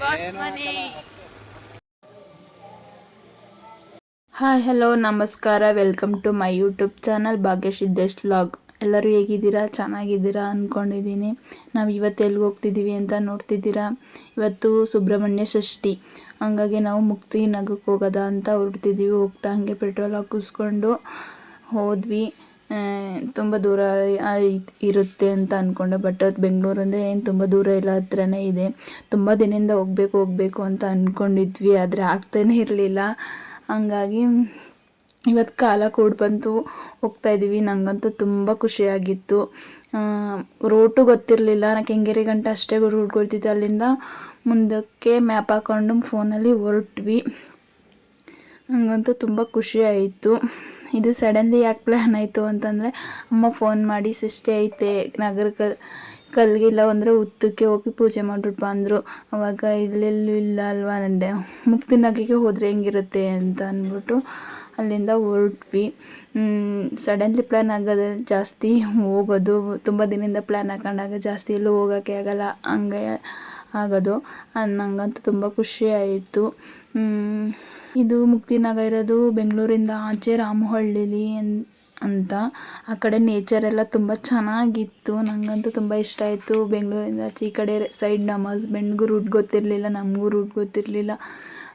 Boss ಮನೆ. Hi hello ನಮಸ್ಕಾರ. Welcome to my YouTube channel Bhagya log vlog ಎಲ್ಲರೂ ಹೇಗಿದ್ದೀರಾ? ಚೆನ್ನಾಗಿದ್ದೀರಾ ಅಂದ್ಕೊಂಡಿದ್ದೀನಿ ನಾವು ಇವತ್ತು ಎಲ್ಲಿಗೆ ಹೋಗ್ತಿದ್ದೀವಿ ಅಂತ ನೋಡ್ತಿದ್ದೀರಾ? ಇವತ್ತು ಸುಬ್ರಹ್ಮಣ್ಯ ಷಷ್ಠಿ. ಹಂಗಾಗಿ ನಾವು ಮುಕ್ತಿ ನಗಕ್ಕೆ ಹೋಗೋದ ಅಂತ ಹೊರಡ್ತಿದ್ದೀವಿ ಹೋಗ್ತಾ ಹಾಗೆ ಪೆಟ್ರೋಲ್ ಹಾಕಿಸ್ಕೊಂಡು ಹೋದ್ವಿ. ತುಂಬ ದೂರ ಇರುತ್ತೆ ಅಂತ ಅಂದ್ಕೊಂಡೆ ಬಟ್ ಅದು ಬೆಂಗಳೂರಿಂದ ಏನು ತುಂಬ ದೂರ ಇಲ್ಲ, ಹತ್ರನೇ ಇದೆ. ತುಂಬ ದಿನದಿಂದ ಹೋಗ್ಬೇಕು, ಹೋಗಬೇಕು ಅಂತ ಅಂದ್ಕೊಂಡಿದ್ವಿ ಆದರೆ ಆಗ್ತಾನೇ ಇರಲಿಲ್ಲ. ಹಂಗಾಗಿ ಇವತ್ತು ಕಾಲ ಕೂಡಿ ಬಂತು. ಹೋಗ್ತಾ ಇದ್ದೀವಿ ನನಗಂತೂ ತುಂಬ ಖುಷಿಯಾಗಿತ್ತು. ರೂಟು ಗೊತ್ತಿರಲಿಲ್ಲ. ನಾನು ಕೆಂಗೇರಿ ಗಂಟೆ ಅಷ್ಟೇ ರೂಟ್ ಗೊತ್ತಿತ್ತು. ಅಲ್ಲಿಂದ ಮುಂದಕ್ಕೆ ಮ್ಯಾಪ್ ಹಾಕ್ಕೊಂಡು ಫೋನಲ್ಲಿ ಹೊರಟ್ವಿ. ನನಗಂತೂ ತುಂಬ ಖುಷಿ ಆಯಿತು. ಇದು ಸಡನ್ಲಿ ಯಾಕೆ ಪ್ಲ್ಯಾನ್ ಆಯಿತು ಅಂತಂದರೆ ಅಮ್ಮ ಫೋನ್ ಮಾಡಿ ಸೃಷ್ಟಿ ಐತೆ ನಗರಕ್ಕೆ ಕಲ್ಗಿಲ್ಲ ಅಂದರೆ ಉತ್ತಕ್ಕೆ ಹೋಗಿ ಪೂಜೆ ಮಾಡ್ಬಿಟ್ಟು ಅಂದರು ಅವಾಗ ಇಲ್ಲೆಲ್ಲೂ ಇಲ್ಲ ಅಲ್ವಾ ನಂಡೆ ಮುಕ್ತಿ ನಗಿಗೆ ಹೋದರೆ ಹೆಂಗಿರುತ್ತೆ ಅಂತ ಅಂದ್ಬಿಟ್ಟು ಅಲ್ಲಿಂದ ಹೊರಟ್ವಿ. ಸಡನ್ಲಿ ಪ್ಲ್ಯಾನ್ ಆಗೋದು ಜಾಸ್ತಿ ಹೋಗೋದು. ತುಂಬ ದಿನದಿಂದ ಪ್ಲ್ಯಾನ್ ಹಾಕೊಂಡಾಗ ಜಾಸ್ತಿ ಎಲ್ಲೂ ಹೋಗೋಕ್ಕೆ ಆಗಲ್ಲ. ಹಂಗೆ ಆಗೋದು. ನಂಗಂತೂ ತುಂಬ ಖುಷಿ ಆಯಿತು. ಇದು ಮುಕ್ತಿನಾಗ ಇರೋದು ಬೆಂಗಳೂರಿಂದ ಆಚೆ ರಾಮಹಳ್ಳಿಲಿ ಅಂತ. ಆ ಕಡೆ ನೇಚರ್ ಎಲ್ಲ ತುಂಬ ಚೆನ್ನಾಗಿತ್ತು. ನನಗಂತೂ ತುಂಬ ಇಷ್ಟ ಆಯಿತು. ಬೆಂಗಳೂರಿಂದ ಆಚೆ ಈ ಕಡೆ ಸೈಡ್ ನಮ್ಮ ಹಸ್ಬೆಂಡ್ಗೂ ರೂಟ್ ಗೊತ್ತಿರಲಿಲ್ಲ, ನಮಗೂ ರೂಟ್ ಗೊತ್ತಿರಲಿಲ್ಲ.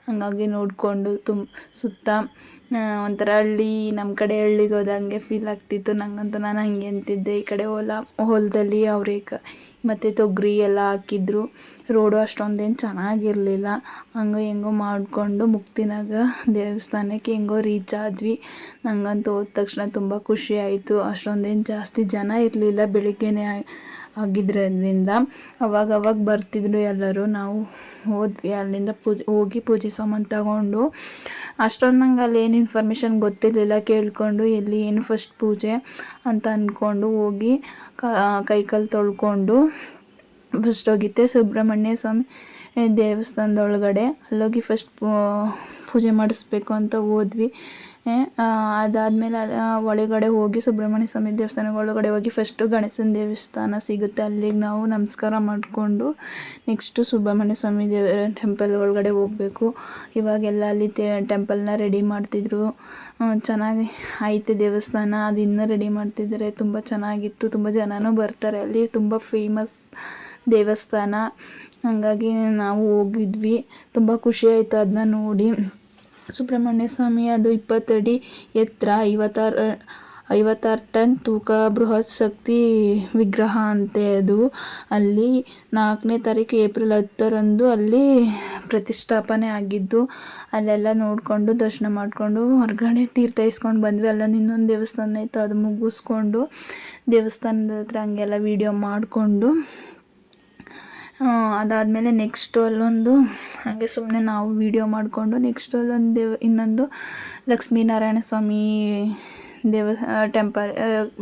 ಹಾಗಾಗಿ ನೋಡಿಕೊಂಡು ತುಂಬ ಸುತ್ತ ಒಂಥರ ಹಳ್ಳಿ ನಮ್ಮ ಕಡೆ ಹಳ್ಳಿಗೆ ಹೋದಂಗೆ ಫೀಲ್ ಆಗ್ತಿತ್ತು. ನನಗಂತೂ ನಾನು ಹಂಗೆ ಅಂತಿದ್ದೆ. ಈ ಕಡೆ ಹೊಲ ಹೊಲದಲ್ಲಿ ಅವ್ರೇಕಾಯಿ ಮತ್ತು ತೊಗರಿ ಎಲ್ಲ ಹಾಕಿದ್ರು. ರೋಡು ಅಷ್ಟೊಂದೇನು ಚೆನ್ನಾಗಿರಲಿಲ್ಲ. ಹಂಗೋ ಹೆಂಗೋ ಮಾಡಿಕೊಂಡು ಮುಕ್ತಿನಾಗ ದೇವಸ್ಥಾನಕ್ಕೆ ಹೆಂಗೋ ರೀಚ್ ಆದ್ವಿ. ನನಗಂತೂ ಹೋದ ತಕ್ಷಣ ತುಂಬ ಖುಷಿ ಆಯಿತು. ಅಷ್ಟೊಂದೇನು ಜಾಸ್ತಿ ಜನ ಇರಲಿಲ್ಲ. ಬೆಳಿಗ್ಗೆನೇ ಆಗಿದ್ದರಿಂದ ಅವಾಗ ಅವಾಗ ಬರ್ತಿದ್ರು ಎಲ್ಲರೂ. ನಾವು ಹೋದ್ವಿ ಅಲ್ಲಿಂದ ಪೂಜೆ, ಹೋಗಿ ಪೂಜೆ ಸಾಮಾನು ತಗೊಂಡು. ಅಷ್ಟೊಂದು ನಂಗೆ ಅಲ್ಲಿ ಏನು ಇನ್ಫಾರ್ಮೇಷನ್ ಗೊತ್ತಿರಲಿಲ್ಲ. ಕೇಳಿಕೊಂಡು ಎಲ್ಲಿ ಏನು ಫಸ್ಟ್ ಪೂಜೆ ಅಂತ ಅಂದ್ಕೊಂಡು ಹೋಗಿ ಕೈ ಕಾಲು ತೊಳ್ಕೊಂಡು ಫಸ್ಟ್ ಹೋಗಿದ್ದೆ ಸುಬ್ರಹ್ಮಣ್ಯ ಸ್ವಾಮಿ ದೇವಸ್ಥಾನದೊಳಗಡೆ. ಅಲ್ಲೋಗಿ ಫಸ್ಟ್ ಪೂಜೆ ಮಾಡಿಸ್ಬೇಕು ಅಂತ ಹೋದ್ವಿ. ಅದಾದಮೇಲೆ ಒಳಗಡೆ ಹೋಗಿ ಸುಬ್ರಹ್ಮಣ್ಯ ಸ್ವಾಮಿ ದೇವಸ್ಥಾನ ಒಳಗಡೆ ಹೋಗಿ ಫಸ್ಟು ಗಣೇಶನ ದೇವಸ್ಥಾನ ಸಿಗುತ್ತೆ. ಅಲ್ಲಿಗೆ ನಾವು ನಮಸ್ಕಾರ ಮಾಡಿಕೊಂಡು ನೆಕ್ಸ್ಟು ಸುಬ್ರಹ್ಮಣ್ಯ ಸ್ವಾಮಿ ದೇವ ಟೆಂಪಲ್ ಒಳಗಡೆ ಹೋಗಬೇಕು. ಇವಾಗೆಲ್ಲ ಅಲ್ಲಿ ಟೆಂಪಲ್ನ ರೆಡಿ ಮಾಡ್ತಿದ್ರು. ಚೆನ್ನಾಗಿ ಐತೆ ದೇವಸ್ಥಾನ. ಅದು ಇನ್ನೂ ರೆಡಿ ಮಾಡ್ತಿದ್ದಾರೆ ತುಂಬ ಚೆನ್ನಾಗಿತ್ತು. ತುಂಬ ಜನನೂ ಬರ್ತಾರೆ ಅಲ್ಲಿ. ತುಂಬ ಫೇಮಸ್ ದೇವಸ್ಥಾನ. ಹಾಗಾಗಿ ನಾವು ಹೋಗಿದ್ವಿ. ತುಂಬ ಖುಷಿ ಆಯಿತು ಅದನ್ನ ನೋಡಿ. ಸುಬ್ರಹ್ಮಣ್ಯ ಸ್ವಾಮಿ ಅದು ಇಪ್ಪತ್ತಡಿ ಎತ್ತರ ಐವತ್ತಾರು ಐವತ್ತಾರು ಟನ್ ತೂಕ ಬೃಹತ್ ಶಕ್ತಿ ವಿಗ್ರಹ ಅಂತೆ ಅದು. ಅಲ್ಲಿ ನಾಲ್ಕನೇ ತಾರೀಕು ಏಪ್ರಿಲ್ ಹತ್ತರಂದು ಅಲ್ಲಿ ಪ್ರತಿಷ್ಠಾಪನೆ ಆಗಿದ್ದು, ಅಲ್ಲೆಲ್ಲ ನೋಡಿಕೊಂಡು, ದರ್ಶನ ಮಾಡಿಕೊಂಡು, ಹೊರಗಡೆ ತೀರ್ಥ ಇಸ್ಕೊಂಡು ಬಂದ್ವಿ. ಅಲ್ಲೊಂದು ಇನ್ನೊಂದು ದೇವಸ್ಥಾನ ಇತ್ತು, ಅದು ಮುಗಿಸ್ಕೊಂಡು ದೇವಸ್ಥಾನದ ಹತ್ರ ಹಂಗೆಲ್ಲ ವೀಡಿಯೋ ಮಾಡಿಕೊಂಡು ಅದಾದಮೇಲೆ ನೆಕ್ಸ್ಟು ಅಲ್ಲೊಂದು, ಹಾಗೆ ಸುಮ್ಮನೆ ನಾವು ವೀಡಿಯೋ ಮಾಡಿಕೊಂಡು ನೆಕ್ಸ್ಟು ಅಲ್ಲೊಂದು ದೇವ, ಇನ್ನೊಂದು ಲಕ್ಷ್ಮೀನಾರಾಯಣ ಸ್ವಾಮಿ ದೇವ ಟೆಂಪಲ್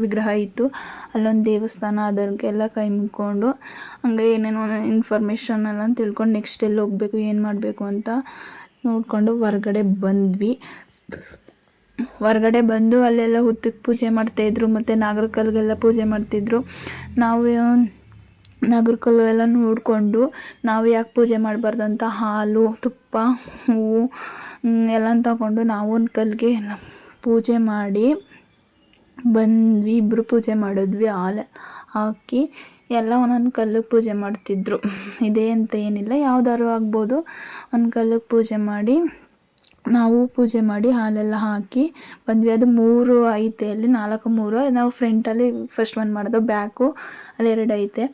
ವಿಗ್ರಹ ಇತ್ತು. ಅಲ್ಲೊಂದು ದೇವಸ್ಥಾನ ಅದಕ್ಕೆಲ್ಲ ಕೈ ಮುಕ್ಕೊಂಡು ಹಂಗೆ ಏನೇನೋ ಇನ್ಫಾರ್ಮೇಷನ್ ಎಲ್ಲ ತಿಳ್ಕೊಂಡು ನೆಕ್ಸ್ಟ್ ಎಲ್ಲಿ ಹೋಗಬೇಕು, ಏನು ಮಾಡಬೇಕು ಅಂತ ನೋಡಿಕೊಂಡು ಹೊರಗಡೆ ಬಂದ್ವಿ. ಹೊರಗಡೆ ಬಂದು ಅಲ್ಲೆಲ್ಲ ಹುತ್ತಕ್ಕೆ ಪೂಜೆ ಮಾಡ್ತಾಯಿದ್ರು ಮತ್ತು ನಾಗರಕಲ್ಗೆಲ್ಲ ಪೂಜೆ ಮಾಡ್ತಿದ್ರು. ನಾವು ನಾಗರಕಲ್ಲು ಎಲ್ಲ ನೋಡಿಕೊಂಡು ನಾವು ಯಾಕೆ ಪೂಜೆ ಮಾಡಬಾರ್ದು ಹಾಲು, ತುಪ್ಪ, ಹೂವು ಎಲ್ಲ ತಗೊಂಡು ನಾವು ಒಂದು ಕಲ್ಲಿಗೆ ಪೂಜೆ ಮಾಡಿ ಬಂದ್ವಿ ಇಬ್ಬರು ಪೂಜೆ ಮಾಡಿದ್ವಿ, ಹಾಲು ಹಾಕಿ ಎಲ್ಲ ಒಂದೊಂದು ಕಲ್ಲಿಗೆ ಪೂಜೆ ಮಾಡ್ತಿದ್ರು. ಇದೇ ಅಂತ ಏನಿಲ್ಲ, ಯಾವ್ದಾದ್ರು ಆಗ್ಬೋದು. ಒಂದು ಕಲ್ಲಿಗೆ ಪೂಜೆ ಮಾಡಿ ನಾವು ಪೂಜೆ ಮಾಡಿ ಹಾಲೆಲ್ಲ ಹಾಕಿ ಬಂದ್ವಿ. ಅದು ಮೂರು ಐತೆ ಅಲ್ಲಿ, ನಾಲ್ಕು, ಮೂರು. ನಾವು ಫ್ರಂಟಲ್ಲಿ ಫಸ್ಟ್ ಒಂದು ಮಾಡೋದು ಬ್ಯಾಕು ಅಲ್ಲಿ ಎರಡು ಐತೆ.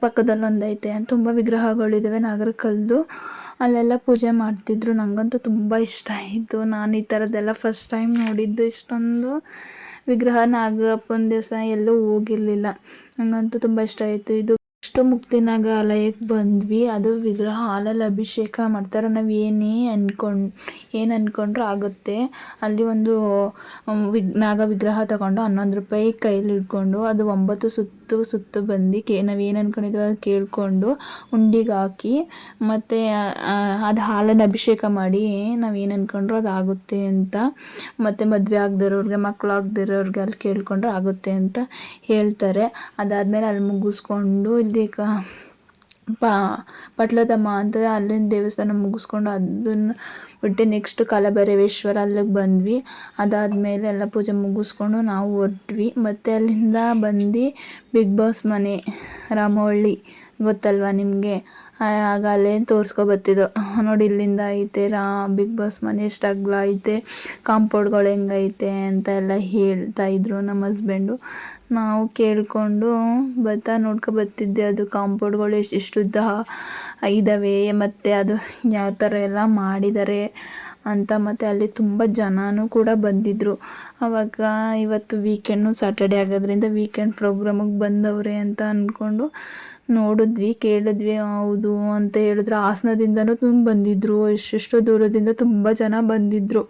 ಪಕ್ಕದಲ್ಲಿ ಒಂದು ಐತೆ. ತುಂಬ ವಿಗ್ರಹಗಳಿದ್ದಾವೆ ನಾಗರಕಲ್ದು. ಅಲ್ಲೆಲ್ಲ ಪೂಜೆ ಮಾಡ್ತಿದ್ರು. ನನಗಂತೂ ತುಂಬ ಇಷ್ಟ ಆಯಿತು. ನಾನು ಈ ಥರದ್ದೆಲ್ಲ ಫಸ್ಟ್ ಟೈಮ್ ನೋಡಿದ್ದು ಇಷ್ಟೊಂದು ವಿಗ್ರಹ ನಾಗಪ್ಪನ ದಿವಸ ಎಲ್ಲೂ ಹೋಗಿರಲಿಲ್ಲ. ನನಗಂತೂ ತುಂಬ ಇಷ್ಟ ಆಯಿತು. ಇದು ಅಷ್ಟು ಮುಕ್ತಿನಾಗಾಲಯಕ್ಕೆ ಬಂದ್ವಿ. ಅದು ವಿಗ್ರಹ ಹಾಲಲ್ಲಿ ಅಭಿಷೇಕ ಮಾಡ್ತಾರೆ. ನಾವು ಏನೇ ಅನ್ಕೊಂಡು, ಏನು ಅಂದ್ಕೊಂಡ್ರೂ ಆಗುತ್ತೆ. ಅಲ್ಲಿ ಒಂದು ವಿಗ್, ನಾಗ ವಿಗ್ರಹ ತಗೊಂಡು ಹನ್ನೊಂದು ರೂಪಾಯಿ ಕೈಲಿ ಹಿಡ್ಕೊಂಡು ಅದು ಒಂಬತ್ತು ಸುತ್ತು ಸುತ್ತು ಬಂದು ಕೇ ನಾವು ಏನು ಅಂದ್ಕೊಂಡಿದ್ವಿ ಅದು ಕೇಳಿಕೊಂಡು ಉಂಡಿಗೆ ಹಾಕಿ ಮತ್ತು ಅದು ಹಾಲಲ್ಲಿ ಅಭಿಷೇಕ ಮಾಡಿ ನಾವು ಏನು ಅಂದ್ಕೊಂಡ್ರೂ ಅದು ಆಗುತ್ತೆ ಅಂತ ಮತ್ತು ಮದುವೆ ಆಗದಿರೋರ್ಗೆ ಮಕ್ಕಳು ಆಗದಿರೋರ್ಗೆ ಅಲ್ಲಿ ಕೇಳಿಕೊಂಡ್ರೆ ಆಗುತ್ತೆ ಅಂತ ಹೇಳ್ತಾರೆ. ಅದಾದಮೇಲೆ ಅಲ್ಲಿ ಮುಗಿಸ್ಕೊಂಡು ಇಲ್ಲಿ ಕ ಪ, ಪಟ್ಲದಮ್ಮ ಅಂತ ಅಲ್ಲಿನ ದೇವಸ್ಥಾನ ಮುಗಿಸ್ಕೊಂಡು ಅದನ್ನು ಬಿಟ್ಟು ನೆಕ್ಸ್ಟ್ ಕಾಲಭೈರವೇಶ್ವರ ಅಲ್ಲಿಗೆ ಬಂದ್ವಿ. ಅದಾದಮೇಲೆ ಎಲ್ಲ ಪೂಜೆ ಮುಗಿಸ್ಕೊಂಡು ನಾವು ಹೊರಟ್ವಿ. ಮತ್ತು ಅಲ್ಲಿಂದ ಬಂದು ಬಿಗ್ ಬಾಸ್ ಮನೆ ರಾಮವಳ್ಳಿ ಗೊತ್ತಲ್ವಾ ನಿಮಗೆ? ಆಗ ಅಲ್ಲೇ ತೋರಿಸ್ಕೊಬತ್ತಿದ್ದು? ನೋಡಿ ಇಲ್ಲಿಂದ ಐತೆ, ರಾ, ಬಿಗ್ ಬಾಸ್ ಮನೆ ಎಷ್ಟು ಅಗ್ಲ ಐತೆ ಕಾಂಪೌಂಡ್ಗಳು ಹೆಂಗೈತೆ ಅಂತ ಎಲ್ಲ ಹೇಳ್ತಾ ಇದ್ರು ನಮ್ಮ ಹಸ್ಬೆಂಡು. ನಾವು ಕೇಳಿಕೊಂಡು ಬತ್ತಾ ನೋಡ್ಕೊ ಬತ್ತಿದ್ದೆ ಅದು ಕಾಂಪೌಂಡ್ಗಳು ಎಷ್ಟು ಎಷ್ಟು ಉದ್ದ ಇದ್ದಾವೆ ಮತ್ತು ಅದು ಯಾವ ಥರ ಎಲ್ಲ ಮಾಡಿದ್ದಾರೆ ಅಂತ ಮತ್ತು ಅಲ್ಲಿ ತುಂಬ ಜನನೂ ಕೂಡ ಬಂದಿದ್ದರು ಆವಾಗ ಇವತ್ತು ವೀಕೆಂಡು ಸಾಟರ್ಡೆ ಆಗೋದ್ರಿಂದ ವೀಕೆಂಡ್ ಪ್ರೋಗ್ರಾಮಿಗೆ ಬಂದವ್ರೆ ಅಂತ ಅಂದ್ಕೊಂಡು ನೋಡಿದ್ವಿ, ಕೇಳಿದ್ವಿ, ಹೌದು ಅಂತ ಹೇಳಿದ್ರು. ಹಾಸನದಿಂದನೂ ತುಂಬ ಬಂದಿದ್ದರು ಎಷ್ಟೆಷ್ಟೋ ದೂರದಿಂದ ತುಂಬ ಜನ ಬಂದಿದ್ದರು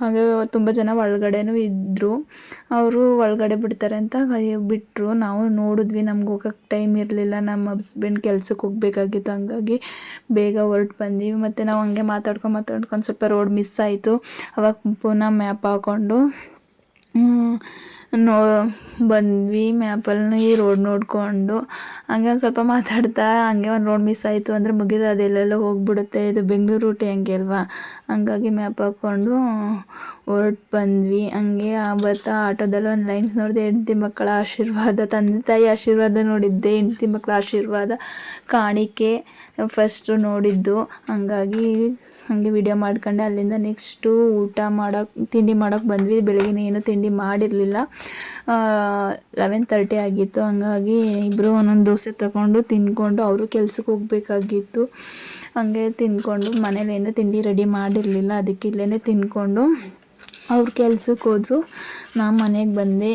ಹಾಗೆ ತುಂಬ ಜನ ಒಳಗಡೆನೂ ಇದ್ದರು ಅವರು ಒಳಗಡೆ ಬಿಡ್ತಾರೆ ಅಂತ ಬಿಟ್ಟರು ನಾವು ನೋಡಿದ್ವಿ, ನಮ್ಗೆ ಹೋಗೋಕ್ಕೆ ಟೈಮ್ ಇರಲಿಲ್ಲ. ನಮ್ಮ ಹಸ್ಬೆಂಡ್ ಕೆಲ್ಸಕ್ಕೆ ಹೋಗ್ಬೇಕಾಗಿತ್ತು. ಹಂಗಾಗಿ ಬೇಗ ಹೊರಟು ಬಂದ್ವಿ. ಮತ್ತು ನಾವು ಹಂಗೆ ಮಾತಾಡ್ಕೊಂಡು ಮಾತಾಡ್ಕೊಂಡು ಸ್ವಲ್ಪ ರೋಡ್ ಮಿಸ್ ಆಯಿತು. ಅವಾಗ ಪುನಃ ಮ್ಯಾಪ್ ಹಾಕ್ಕೊಂಡು ನೋ, ಬಂದ್ವಿ ಮ್ಯಾಪಲ್ಲಿ ರೋಡ್ ನೋಡಿಕೊಂಡು, ಹಂಗೆ ಒಂದು ಸ್ವಲ್ಪ ಮಾತಾಡ್ತಾ, ಹಂಗೆ ಒಂದು ರೋಡ್ ಮಿಸ್ ಆಯಿತು ಅಂದರೆ ಮುಗಿದು ಅದೆಲ್ಲೆಲ್ಲೋ ಹೋಗ್ಬಿಡುತ್ತೆ. ಇದು ಬೆಂಗಳೂರು ರೂಟ್ ಹಂಗೆ ಅಲ್ವಾ? ಹಂಗಾಗಿ ಮ್ಯಾಪ್ ಹಾಕ್ಕೊಂಡು ಹೊರ್ಟು ಬಂದ್ವಿ. ಹಂಗೆ ಬರ್ತಾ ಆಟೋದಲ್ಲಿ ಒಂದು ಲೈನ್ಸ್ ನೋಡಿದೆ, ಹೆಂಡ್ತಿ ಮಕ್ಕಳ ಆಶೀರ್ವಾದ, ತಂದೆ ತಾಯಿ ಆಶೀರ್ವಾದ ನೋಡಿದ್ದೆ, ಹೆಂಡ್ತಿ ಮಕ್ಕಳ ಆಶೀರ್ವಾದ, ಕಾಣಿಕೆ. ಫಸ್ಟು ನೋಡಿದ್ದು. ಹಂಗಾಗಿ ಹಾಗೆ ವಿಡಿಯೋ ಮಾಡ್ಕೊಂಡೆ. ಅಲ್ಲಿಂದ ನೆಕ್ಸ್ಟು ಊಟ ಮಾಡೋಕೆ, ತಿಂಡಿ ಮಾಡೋಕೆ ಬಂದ್ವಿ. ಬೆಳಗಿನ ಏನು ತಿಂಡಿ ಮಾಡಿರಲಿಲ್ಲ. ಲೆವೆನ್ ತರ್ಟಿ ಆಗಿತ್ತು. ಹಂಗಾಗಿ ಇಬ್ಬರು ಒಂದೊಂದು ದೋಸೆ ತಗೊಂಡು ತಿಂದ್ಕೊಂಡು ಅವರು ಕೆಲ್ಸಕ್ಕೆ ಹೋಗಬೇಕಾಗಿತ್ತು. ಹಾಗೆ ತಿಂದ್ಕೊಂಡು ಮನೇಲಿ ಏನೂ ತಿಂಡಿ ರೆಡಿ ಮಾಡಿರಲಿಲ್ಲ. ಅದಕ್ಕೆ ಇಲ್ಲೇ ತಿಂದ್ಕೊಂಡು ಅವ್ರು ಕೆಲ್ಸಕ್ಕೆ ಹೋದರು. ನಾನು ಮನೆಗೆ ಬಂದೆ.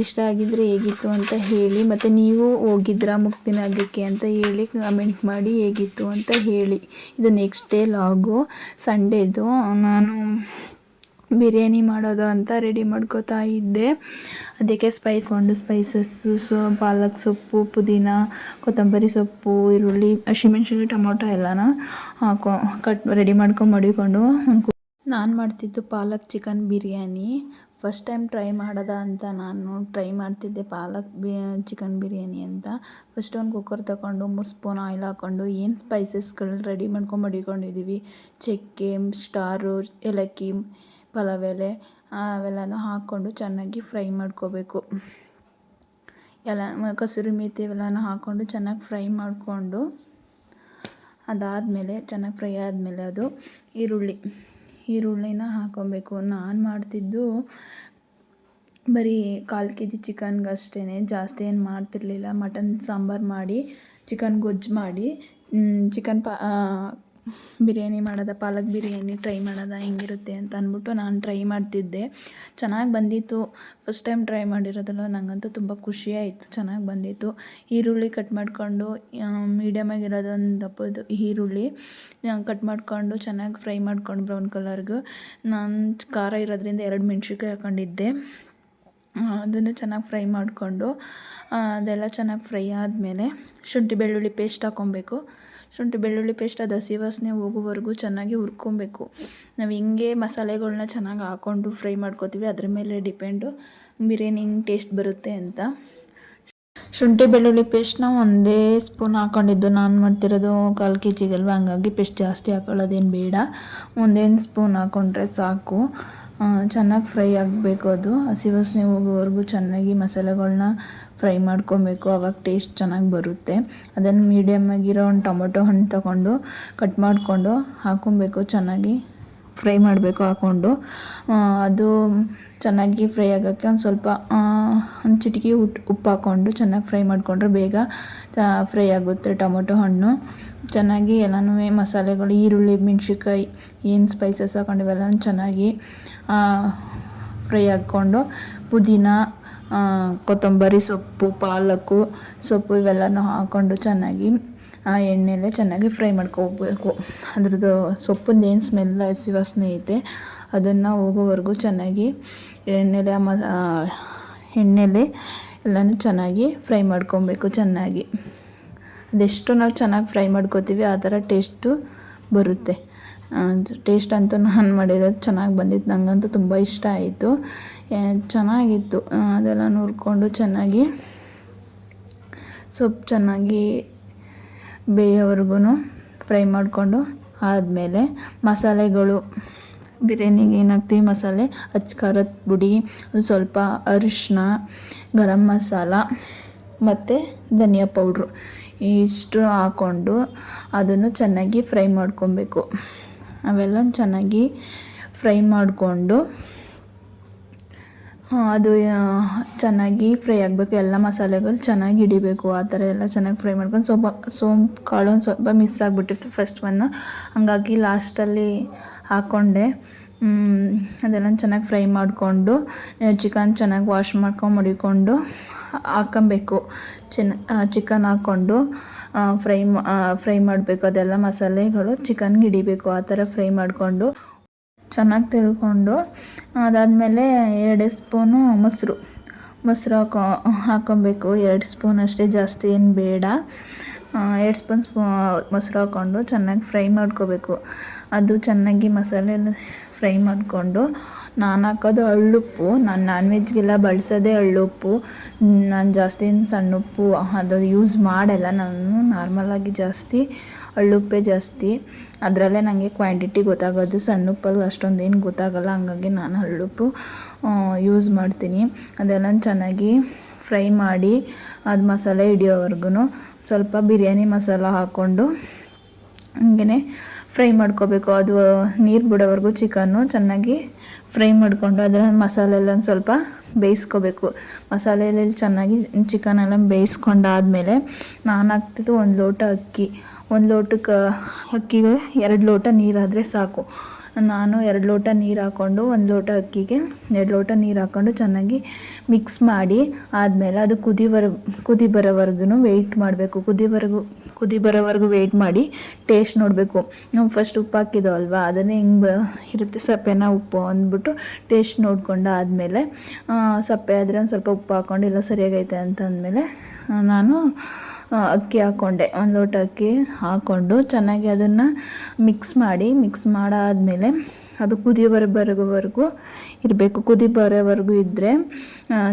ಇಷ್ಟ ಆಗಿದ್ರೆ ಹೇಗಿತ್ತು ಅಂತ ಹೇಳಿ, ಮತ್ತು ನೀವು ಹೋಗಿದ್ರಾ ಮುಕ್ತಿನಾಗಕ್ಕೆ ಅಂತ ಹೇಳಿ ಕಮೆಂಟ್ ಮಾಡಿ ಹೇಗಿತ್ತು ಅಂತ ಹೇಳಿ. ಇದು ನೆಕ್ಸ್ಟ್ ಡೇ ಲಾಗು ಸಂಡೇದು ನಾನು ಬಿರಿಯಾನಿ ಮಾಡೋದು ಅಂತ ರೆಡಿ ಮಾಡ್ಕೋತಾ ಇದ್ದೆ. ಅದಕ್ಕೆ ಸ್ಪೈಸ್ ಕೊಂಡು ಸ್ಪೈಸಸ್ಸು ಸೊ, ಪಾಲಕ್ ಸೊಪ್ಪು, ಪುದೀನ, ಕೊತ್ತಂಬರಿ ಸೊಪ್ಪು, ಈರುಳ್ಳಿ ಹಸಿಮೆಣ್ಸಿನ ಟೊಮೊಟೊ ಎಲ್ಲನ ಹಾಕೊ, ಕಟ್ ರೆಡಿ ಮಾಡ್ಕೊಂಡು ಮಡಿಕೊಂಡು ನಾನು ಮಾಡ್ತಿದ್ದು palak chicken biryani. First time try ಮಾಡೋದ ಅಂತ ನಾನು ಟ್ರೈ ಮಾಡ್ತಿದ್ದೆ ಪಾಲಕ್ ಬಿ, ಚಿಕನ್ ಬಿರಿಯಾನಿ ಅಂತ. ಫಸ್ಟ್ ಒಂದು ಕುಕ್ಕರ್ ತಗೊಂಡು, ಮೂರು ಸ್ಪೂನ್ ಆಯಿಲ್ ಹಾಕ್ಕೊಂಡು ಏನು ಸ್ಪೈಸಸ್ಗಳು ರೆಡಿ ಮಾಡ್ಕೊಂಡು ಮಡಿಕೊಂಡಿದ್ದೀವಿ ಚಕ್ಕೆ, ಸ್ಟಾರು, ಏಲಕ್ಕಿ ಪಲಾವ್ ಎಲೆ ಅವೆಲ್ಲನೂ ಹಾಕ್ಕೊಂಡು ಚೆನ್ನಾಗಿ ಫ್ರೈ ಮಾಡ್ಕೋಬೇಕು. ಎಲ್ಲ, ಕಸೂರಿ ಮೇಥಿ ಇವೆಲ್ಲನೂ ಹಾಕ್ಕೊಂಡು ಚೆನ್ನಾಗಿ ಫ್ರೈ ಮಾಡಿಕೊಂಡು, ಅದಾದಮೇಲೆ ಚೆನ್ನಾಗಿ ಫ್ರೈ ಆದಮೇಲೆ ಅದು ಈರುಳ್ಳಿ. ಈರುಳ್ಳಿನ ಹಾಕ್ಕೊಬೇಕು ನಾನು ಮಾಡ್ತಿದ್ದು ಬರೀ ಕಾಲು ಕೆ ಜಿ ಚಿಕನ್ಗಷ್ಟೇ ಜಾಸ್ತಿ ಏನು ಮಾಡ್ತಿರಲಿಲ್ಲ. ಮಟನ್ ಸಾಂಬಾರು ಮಾಡಿ, ಚಿಕನ್ ಗೊಜ್ಜು ಮಾಡಿ ಚಿಕನ್ ಪಾ ಬಿರಿಯಾನಿ ಮಾಡೋದ, ಪಾಲಕ್ ಬಿರಿಯಾನಿ ಟ್ರೈ ಮಾಡೋದ ಹೆಂಗಿರುತ್ತೆ ಅಂತ ಅಂದ್ಬಿಟ್ಟು ನಾನು ಟ್ರೈ ಮಾಡ್ತಿದ್ದೆ. ಚೆನ್ನಾಗಿ ಬಂದಿತ್ತು. ಫಸ್ಟ್ ಟೈಮ್ ಟ್ರೈ ಮಾಡಿರೋದಲ್ಲ ನನಗಂತೂ ತುಂಬ ಖುಷಿ ಆಯಿತು. ಚೆನ್ನಾಗಿ ಬಂದಿತ್ತು. ಈರುಳ್ಳಿ ಕಟ್ ಮಾಡಿಕೊಂಡು ಮೀಡಿಯಮ್ ಆಗಿರೋದೊಂದು ದಪ್ಪದು ಈರುಳ್ಳಿ ಕಟ್ ಮಾಡಿಕೊಂಡು ಚೆನ್ನಾಗಿ ಫ್ರೈ ಮಾಡ್ಕೊಂಡು ಬ್ರೌನ್ ಕಲರ್ಗೆ ನಾನು ಖಾರ ಇರೋದ್ರಿಂದ ಎರಡು ಮೆಣ್ಸಿನ್ಕಾಯಿ ಹಾಕೊಂಡಿದ್ದೆ. ಅದನ್ನು ಚೆನ್ನಾಗಿ ಫ್ರೈ ಮಾಡಿಕೊಂಡು ಅದೆಲ್ಲ ಚೆನ್ನಾಗಿ ಫ್ರೈ ಆದಮೇಲೆ ಶುಂಠಿ ಬೆಳ್ಳುಳ್ಳಿ ಪೇಸ್ಟ್ ಹಾಕ್ಕೊಬೇಕು ಶುಂಠಿ, ಬೆಳ್ಳುಳ್ಳಿ ಪೇಸ್ಟ್, ಅದು ಹಸಿ ವಾಸನೆ ಹೋಗುವವರೆಗೂ ಚೆನ್ನಾಗಿ ಹುರ್ಕೊಬೇಕು. ನಾವು ಹಿಂಗೆ ಮಸಾಲೆಗಳನ್ನ ಚೆನ್ನಾಗಿ ಹಾಕ್ಕೊಂಡು ಫ್ರೈ ಮಾಡ್ಕೋತೀವಿ. ಅದ್ರ ಮೇಲೆ ಡಿಪೆಂಡು ಬಿರಿಯಾನಿ ಹಿಂಗೆ ಟೇಸ್ಟ್ ಬರುತ್ತೆ ಅಂತ. ಶುಂಠಿ ಬೆಳ್ಳುಳ್ಳಿ ಪೇಸ್ಟ್ನ ಒಂದೇ ಸ್ಪೂನ್ ಹಾಕೊಂಡಿದ್ದು ನಾನು ಮಾಡ್ತಿರೋದು ಕಾಲು ಕೆ ಜಿಗಲ್ವ ಹಂಗಾಗಿ ಪೇಸ್ಟ್ ಜಾಸ್ತಿ ಹಾಕೊಳ್ಳೋದೇನು ಬೇಡ. ಒಂದೇನು ಸ್ಪೂನ್ ಹಾಕ್ಕೊಂಡ್ರೆ ಸಾಕು. ಚೆನ್ನಾಗಿ ಫ್ರೈ ಆಗಬೇಕು ಅದು. ಹಸಿ ವಾಸನೆ ಹೋಗೋವರೆಗೂ ಚೆನ್ನಾಗಿ ಮಸಾಲೆಗಳನ್ನ ಫ್ರೈ ಮಾಡ್ಕೊಬೇಕು. ಅವಾಗ ಟೇಸ್ಟ್ ಚೆನ್ನಾಗಿ ಬರುತ್ತೆ. ಅದನ್ನು ಮೀಡಿಯಮ್ ಆಗಿರೋ ಒಂದು ಟೊಮೊಟೊ ಹಣ್ಣು ತಗೊಂಡು ಕಟ್ ಮಾಡಿಕೊಂಡು ಹಾಕೊಬೇಕು ಚೆನ್ನಾಗಿ. ಫ್ರೈ ಮಾಡಬೇಕು ಹಾಕ್ಕೊಂಡು ಅದು ಚೆನ್ನಾಗಿ ಫ್ರೈ ಆಗೋಕ್ಕೆ ಒಂದು ಸ್ವಲ್ಪ ಒಂದು ಚಿಟಿಕೆ ಉಪ್ಪು ಹಾಕ್ಕೊಂಡು ಚೆನ್ನಾಗಿ ಫ್ರೈ ಮಾಡಿಕೊಂಡ್ರೆ ಬೇಗ ಫ್ರೈ ಆಗುತ್ತೆ ಟೊಮೊಟೊ ಹಣ್ಣು. ಚೆನ್ನಾಗಿ ಎಲ್ಲನೂ ಮಸಾಲೆಗಳು, ಈರುಳ್ಳಿ, ಮೆಣ್ಸಿನ್ಕಾಯಿ, ಏನು ಸ್ಪೈಸಸ್ ಹಾಕ್ಕೊಂಡಿವೆಲ್ಲ ಚೆನ್ನಾಗಿ ಫ್ರೈ ಹಾಕ್ಕೊಂಡು ಪುದೀನ ಕೊತ್ತಂಬರಿ ಸೊಪ್ಪು ಪಾಲಕ್ಕು ಸೊಪ್ಪು ಇವೆಲ್ಲನೂ ಹಾಕ್ಕೊಂಡು ಚೆನ್ನಾಗಿ, ಆ ಎಣ್ಣೆಲೆ ಚೆನ್ನಾಗಿ ಫ್ರೈ ಮಾಡ್ಕೋಬೇಕು. ಅದ್ರದ್ದು ಸೊಪ್ಪಿಂದು ಏನು ಸ್ಮೆಲ್ ಹಸಿ ವಾಸನೆ ಐತೆ, ಅದನ್ನು ಹೋಗೋವರೆಗೂ ಚೆನ್ನಾಗಿ ಎಣ್ಣೆಲೆ, ಮ ಎಣ್ಣೆಲೆ ಎಲ್ಲನೂ ಚೆನ್ನಾಗಿ ಫ್ರೈ ಮಾಡ್ಕೊಬೇಕು ಚೆನ್ನಾಗಿ. ಅದೆಷ್ಟು ನಾವು ಚೆನ್ನಾಗಿ ಫ್ರೈ ಮಾಡ್ಕೋತೀವಿ, ಆ ಥರ ಟೇಸ್ಟು ಬರುತ್ತೆ. ಟೇಸ್ಟ್ ಅಂತೂ ನಾನು ಮಾಡಿರೋದು ಚೆನ್ನಾಗಿ ಬಂದಿತ್ತು. ನನಗಂತೂ ತುಂಬ ಇಷ್ಟ ಆಯಿತು. ಚೆನ್ನಾಗಿತ್ತು. ಅದೆಲ್ಲ ನೋಡಿಕೊಂಡು ಚೆನ್ನಾಗಿ ಸೊಪ್ಪು ಚೆನ್ನಾಗಿ ಬೇಯೋವರೆಗೂ ಫ್ರೈ ಮಾಡಿಕೊಂಡು ಆದಮೇಲೆ ಮಸಾಲೆಗಳು, ಬಿರಿಯಾನಿಗೆ ಏನಾಗ್ತೀವಿ ಮಸಾಲೆ, ಅಚ್ಚ ಖಾರದ ಪುಡಿ, ಒಂದು ಸ್ವಲ್ಪ ಅರಿಶಿನ ಗರಂ ಮಸಾಲ ಮತ್ತು ಧನಿಯಾ ಪೌಡ್ರು. ಇಷ್ಟು ಹಾಕ್ಕೊಂಡು ಅದನ್ನು ಚೆನ್ನಾಗಿ ಫ್ರೈ ಮಾಡ್ಕೊಬೇಕು. ಅವೆಲ್ಲ ಚೆನ್ನಾಗಿ ಫ್ರೈ ಮಾಡಿಕೊಂಡು ಅದು ಚೆನ್ನಾಗಿ ಫ್ರೈ ಆಗಬೇಕು. ಎಲ್ಲ ಮಸಾಲೆಗಳು ಚೆನ್ನಾಗಿ ಹಿಡಿಬೇಕು. ಆ ಥರ ಎಲ್ಲ ಚೆನ್ನಾಗಿ ಫ್ರೈ ಮಾಡ್ಕೊಂಡು ಸ್ವಲ್ಪ ಸೋಂಪು, ಕಾಳು ಒಂದು ಸ್ವಲ್ಪ ಮಿಸ್ ಆಗಿಬಿಟ್ಟಿರ್ತೀವಿ ಫಸ್ಟ್ ಒನ್ನು ಹಾಗಾಗಿ ಲಾಸ್ಟಲ್ಲಿ ಹಾಕ್ಕೊಂಡೆ ಅದೆಲ್ಲ ಚೆನ್ನಾಗಿ ಫ್ರೈ ಮಾಡಿಕೊಂಡು ಚಿಕನ್ ಚೆನ್ನಾಗಿ ವಾಶ್ ಮಾಡ್ಕೊಂಡು ಮಡಿಕೊಂಡು ಹಾಕ್ಕೊಬೇಕು ಚೆನ್ನ ಚಿಕನ್ ಹಾಕ್ಕೊಂಡು ಫ್ರೈ ಫ್ರೈ ಮಾಡಬೇಕು. ಅದೆಲ್ಲ ಮಸಾಲೆಗಳು ಚಿಕನ್ಗೆ ಹಿಡಿಬೇಕು, ಆ ಥರ ಫ್ರೈ ಮಾಡಿಕೊಂಡು, ಚೆನ್ನಾಗಿ ತಿರ್ಕೊಂಡು, ಅದಾದಮೇಲೆ ಎರಡು ಸ್ಪೂನು ಮೊಸರು. ಮೊಸರು ಹಾಕೊ ಹಾಕೊಬೇಕು ಎರಡು ಸ್ಪೂನ್ ಅಷ್ಟೇ ಜಾಸ್ತಿ ಏನು ಬೇಡ. ಎರಡು ಸ್ಪೂನ್ ಸ್ಪೂ ಮೊಸರು ಹಾಕ್ಕೊಂಡು ಚೆನ್ನಾಗಿ ಫ್ರೈ ಮಾಡ್ಕೋಬೇಕು. ಅದು ಚೆನ್ನಾಗಿ ಮಸಾಲೆ ಎಲ್ಲ ಫ್ರೈ ಮಾಡಿಕೊಂಡು ನಾನು ಹಾಕೋದು ಹಳ್ಳುಪ್ಪು ನಾನು ನಾನ್ ವೆಜ್ಗೆಲ್ಲ ಬಳಸೋದೇ ಹಳ್ಳುಪ್ಪು ನಾನು ಜಾಸ್ತಿ ಸಣ್ಣ ಉಪ್ಪು ಅದು ಯೂಸ್ ಮಾಡಲ್ಲ. ನಾನು ನಾರ್ಮಲಾಗಿ ಜಾಸ್ತಿ ಹಳ್ಳುಪ್ಪೇ ಜಾಸ್ತಿ. ಅದರಲ್ಲೇ ನನಗೆ ಕ್ವಾಂಟಿಟಿ ಗೊತ್ತಾಗೋದು. ಸಣ್ಣ ಉಪ್ಪಲ್ಲಿ ಅಷ್ಟೊಂದು ಏನು ಗೊತ್ತಾಗಲ್ಲ. ಹಂಗಾಗಿ ನಾನು ಹಳ್ಳುಪ್ಪು ಯೂಸ್ ಮಾಡ್ತೀನಿ. ಅದೆಲ್ಲ ಚೆನ್ನಾಗಿ ಫ್ರೈ ಮಾಡಿ ಅದು ಮಸಾಲೆ ಹಿಡಿಯೋವರೆಗೂ ಸ್ವಲ್ಪ ಬಿರಿಯಾನಿ ಮಸಾಲ ಹಾಕ್ಕೊಂಡು ಹಂಗೆ ಫ್ರೈ ಮಾಡ್ಕೋಬೇಕು. ಅದು ನೀರು ಬಿಡೋವರೆಗೂ ಚಿಕನ್ನು ಚೆನ್ನಾಗಿ ಫ್ರೈ ಮಾಡಿಕೊಂಡು ಅದರ ಮಸಾಲೆ ಎಲ್ಲ ಒಂದು ಸ್ವಲ್ಪ ಬೇಯಿಸ್ಕೋಬೇಕು. ಮಸಾಲೆಯಲ್ಲಿ ಚೆನ್ನಾಗಿ ಚಿಕನೆಲ್ಲ ಬೇಯಿಸ್ಕೊಂಡಾದಮೇಲೆ ನಾನು ಹಾಕ್ತಿದ್ದು ಒಂದು ಲೋಟ ಅಕ್ಕಿ. ಒಂದು ಲೋಟಕ್ಕೆ ಅಕ್ಕಿಗೆ ಎರಡು ಲೋಟ ನೀರಾದರೆ ಸಾಕು. ನಾನು ಎರಡು ಲೋಟ ನೀರು ಹಾಕ್ಕೊಂಡು ಒಂದು ಲೋಟ ಅಕ್ಕಿಗೆ ಎರಡು ಲೋಟ ನೀರು ಹಾಕ್ಕೊಂಡು ಚೆನ್ನಾಗಿ ಮಿಕ್ಸ್ ಮಾಡಿ ಆದಮೇಲೆ ಅದು ಕುದಿ ಬರ ಕುದಿ ಬರೋವರೆಗೂ ವೆಯ್ಟ್ ಮಾಡಬೇಕು. ಕುದಿವರೆಗೂ ಕುದಿ ಬರೋವರೆಗೂ ವೆಯ್ಟ್ ಮಾಡಿ ಟೇಸ್ಟ್ ನೋಡಬೇಕು. ನಾವು ಫಸ್ಟ್ ಉಪ್ಪು ಹಾಕಿದ್ದೋ ಅಲ್ವಾ? ಅದನ್ನೇ ಹಿಂಗೆ ಇರುತ್ತೆ? ಸಪ್ಪೆನ ಉಪ್ಪು ಅಂದ್ಬಿಟ್ಟು ಟೇಸ್ಟ್ ನೋಡ್ಕೊಂಡು ಆದಮೇಲೆ ಸಪ್ಪೆ ಆದರೆ ಒಂದು ಸ್ವಲ್ಪ ಉಪ್ಪು ಹಾಕ್ಕೊಂಡು ಎಲ್ಲ ಸರಿಯಾಗೈತೆ ಅಂತ ಅಂದಮೇಲೆ ನಾನು ಅಕ್ಕಿ ಹಾಕ್ಕೊಂಡೆ ಒಂದು ಲೋಟ ಅಕ್ಕಿ ಹಾಕ್ಕೊಂಡು ಚೆನ್ನಾಗಿ ಅದನ್ನು ಮಿಕ್ಸ್ ಮಾಡಿ ಮಿಕ್ಸ್ ಮಾಡಾದಮೇಲೆ ಅದು ಕುದಿ ಬರ ಬರೋವರೆಗೂ ಇರಬೇಕು. ಕುದಿ ಬರೋವರೆಗೂ ಇದ್ದರೆ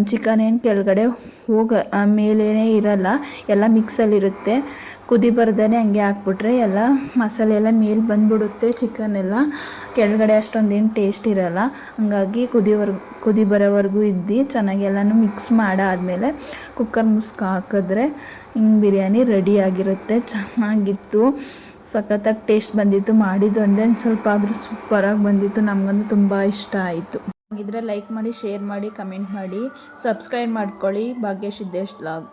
ಚಿಕನ್ ಏನು ಕೆಳಗಡೆ ಹೋಗ ಮೇಲೇ ಇರಲ್ಲ, ಎಲ್ಲ ಮಿಕ್ಸಲ್ಲಿರುತ್ತೆ. ಕುದಿ ಬರ್ದೇ ಹಂಗೆ ಹಾಕ್ಬಿಟ್ರೆ ಎಲ್ಲ ಮಸಾಲೆ ಎಲ್ಲ ಮೇಲೆ ಬಂದುಬಿಡುತ್ತೆ ಚಿಕನ್ ಎಲ್ಲ. ಕೆಳಗಡೆ ಅಷ್ಟೊಂದೇನು ಟೇಸ್ಟ್ ಇರಲ್ಲ. ಹಂಗಾಗಿ ಕುದಿವರೆಗೂ ಕುದಿ ಬರೋವರೆಗೂ ಇದ್ದು, ಚೆನ್ನಾಗಿ ಎಲ್ಲನೂ ಮಿಕ್ಸ್ ಮಾಡಾದಮೇಲೆ ಕುಕ್ಕರ್ ಮುಸ್ಕ ಹಾಕಿದ್ರೆ ಹಿಂಗೆ ಬಿರಿಯಾನಿ ರೆಡಿಯಾಗಿರುತ್ತೆ ಚೆನ್ನಾಗಿತ್ತು. ಸಖತ್ತಾಗಿ ಟೇಸ್ಟ್ ಬಂದಿತ್ತು, ಮಾಡಿದ್ದು ಅಂದರೆ ಸ್ವಲ್ಪ ಆದರೂ ಸೂಪರಾಗಿ ಬಂದಿತ್ತು, ನಮಗಂತೂ ತುಂಬ ಇಷ್ಟ ಆಯಿತು. ಹಾಗಿದ್ರೆ ಲೈಕ್ ಮಾಡಿ ಶೇರ್ ಮಾಡಿ ಕಮೆಂಟ್ ಮಾಡಿ ಸಬ್ಸ್ಕ್ರೈಬ್ ಮಾಡ್ಕೊಳ್ಳಿ. ಭಾಗ್ಯ ಸಿದ್ದೇಶ್ ಬ್ಲಾಗ್